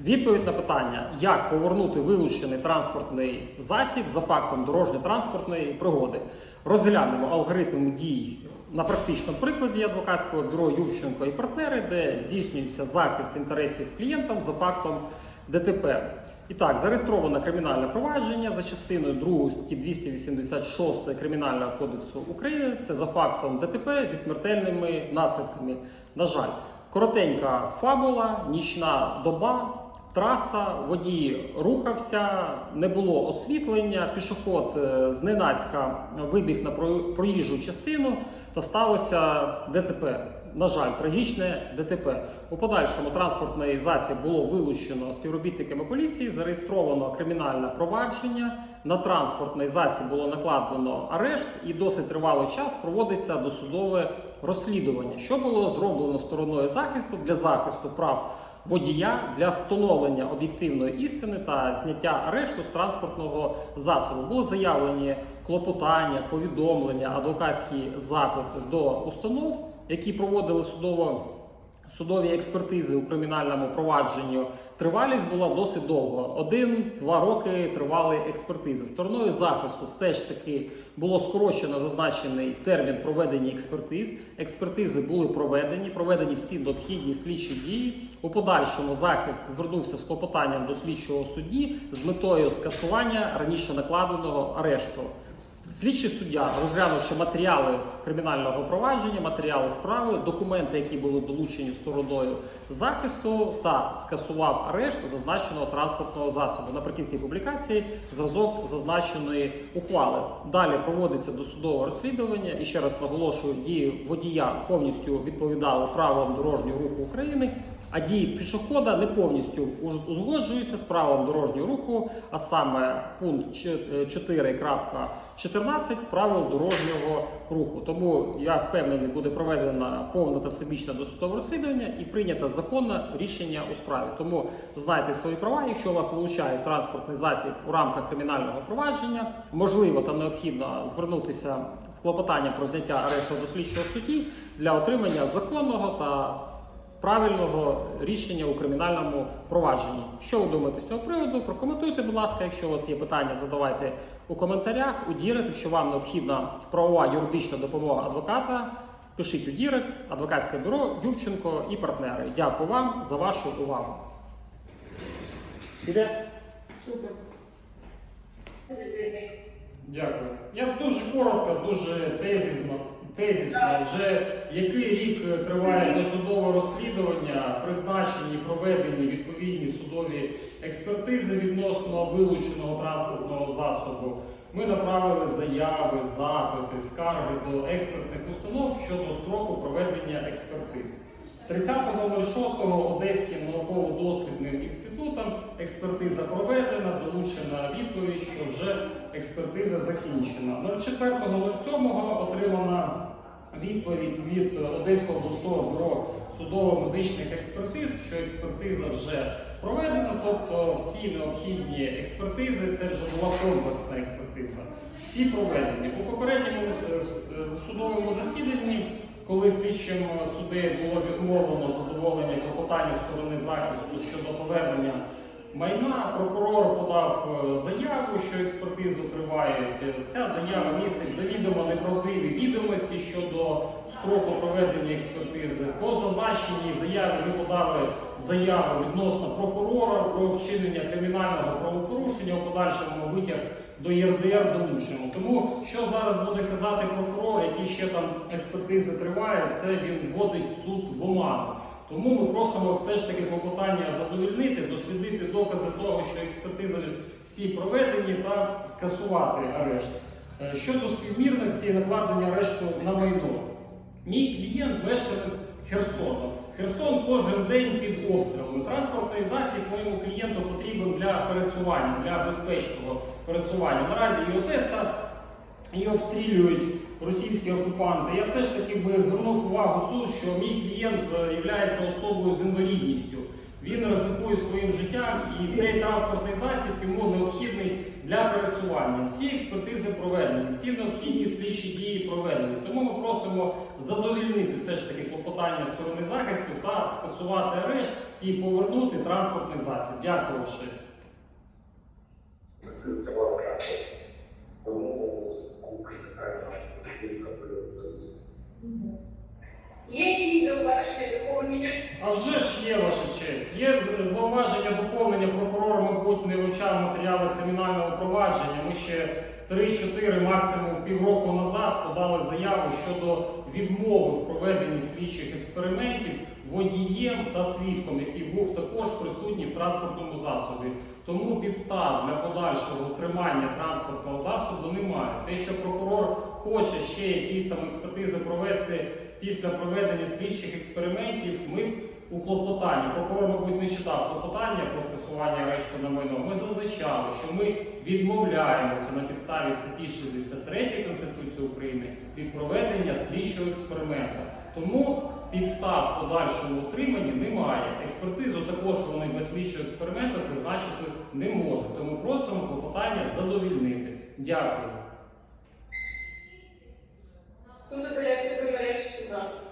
Відповідь на питання, як повернути вилучений транспортний засіб за фактом дорожньо-транспортної пригоди. Розглянемо алгоритм дій на практичному прикладі адвокатського бюро Ювченко і партнери, де здійснюється захист інтересів клієнтам за фактом ДТП. І так, зареєстровано кримінальне провадження за частиною 2 статті 286 Кримінального кодексу України. Це за фактом ДТП зі смертельними наслідками. На жаль, коротенька фабула, нічна доба. Траса, водій рухався, не було освітлення. Пішоход е, зненацька вибіг на про- проїжджу частину та сталося ДТП. На жаль, трагічне ДТП. У подальшому транспортний засіб було вилучено співробітниками поліції, зареєстровано кримінальне провадження. На транспортний засіб було накладено арешт, і досить тривалий час проводиться досудове розслідування, що було зроблено стороною захисту для захисту прав водія для встановлення об'єктивної істини та зняття арешту з транспортного засобу. Були заявлені клопотання, повідомлення, адвокатські запити до установ, які проводили судово. Судові експертизи у кримінальному провадженню тривалість була досить довго. Один-два роки тривали експертизи. Стороною захисту все ж таки було скорочено зазначений термін проведення експертиз. Експертизи були проведені, проведені всі необхідні слідчі дії. У подальшому захист звернувся з клопотанням до слідчого судді з метою скасування раніше накладеного арешту. Слідчий суддя, розглянувши матеріали з кримінального провадження, матеріали справи, документи, які були долучені стороною захисту, та скасував арешт зазначеного транспортного засобу. Наприкінці публікації зразок зазначеної ухвали. Далі проводиться досудове розслідування. І ще раз наголошую, дії водія повністю відповідали правилам дорожнього руху України. А дії пішохода не повністю уз- узгоджуються з правилом дорожнього руху, а саме пункт ч- е, 4.14 правил дорожнього руху. Тому я впевнений, буде проведено повне та всебічне досудове розслідування і прийнято законне рішення у справі. Тому знайте свої права. Якщо вас вилучає транспортний засіб у рамках кримінального провадження, можливо та необхідно звернутися з клопотанням про зняття арешту до слідчого судді для отримання законного та правильного рішення у кримінальному провадженні. Що ви думаєте з цього приводу? Прокоментуйте, будь ласка. Якщо у вас є питання, задавайте у коментарях. У Дірект, якщо вам необхідна правова юридична допомога адвоката, пишіть у Дірект, адвокатське бюро Ювченко і партнери. Дякую вам за вашу увагу. Іде? Супер. Дякую. Я дуже коротко, дуже тезісно. Тезісно. Вже який рік триває досудове розслідування, призначені, проведені відповідні судові експертизи відносно вилученого транспортного засобу. Ми направили заяви, запити, скарги до експертних установ щодо строку проведення експертиз. 30.06 Одеським науково-дослідним інститутом експертиза проведена, долучена відповідь, що вже експертиза закінчена. 04.07 отримана відповідь від Одеського обласного бюро судово-медичних експертиз, що експертиза вже проведена, тобто всі необхідні експертизи, це вже була комплексна експертиза. Всі проведені. У попередньому е, е, судовому засіданні коли слідчим суддею було відмовлено задоволення клопотання сторони захисту щодо повернення майна, прокурор подав е, заяву, що експертизу тривають. Е, Ця заява містить завідомо неправдиві відомості щодо строку проведення експертизи. По зазначеній заяві ми подали заяву відносно прокурора про вчинення кримінального правопорушення у подальшому витяг до ЄРДР долучимо. Тому що зараз буде казати прокурор, які ще там експертизи тривають, це він вводить суд в оману. Тому ми просимо все ж таки клопотання задовільнити, дослідити докази того, що експертизи всі проведені, та скасувати арешт. Е, Щодо співмірності накладення арешту на майно. Мій клієнт мешканець Херсону. Херсон кожен день під обстрілами. Транспортний засіб моєму клієнту потрібен для пересування, для безпечного пересування. Наразі і Одеса її обстрілюють російські окупанти. Я все ж таки би звернув увагу суд, що мій клієнт є особою з інвалідністю. він ризикує своїм життям, і цей транспортний засіб йому необхідний для пересування. Всі експертизи проведені, всі необхідні слідчі дії проведені. Тому ми просимо задовільнити все ж таки клопотання сторони захисту та скасувати арешт і повернути транспортний засіб. Дякую, Ваша честь. Є якісь зауваження доповнення? А вже ж є ваша честь. Є зауваження доповнення прокурор, мабуть, не вивчав матеріали кримінального провадження. Ми ще 3-4, максимум півроку назад подали заяву щодо відмови в проведенні слідчих експериментів водієм та свідком, який був також присутній в транспортному засобі. Тому підстав для подальшого утримання транспортного засобу немає. Те, що прокурор хоче ще якісь там експертизи провести після проведення слідчих експериментів, ми у клопотанні, прокурор, мабуть, не читав клопотання про скасування арешту на майно. Ми зазначали, що ми відмовляємося на підставі статті 63 Конституції України від проведення слідчого експерименту. Тому підстав подальшому утриманні немає. Експертизу також вони без слідчого експерименту призначити не можуть. Тому просимо клопотання задовільнити. Дякую. pensar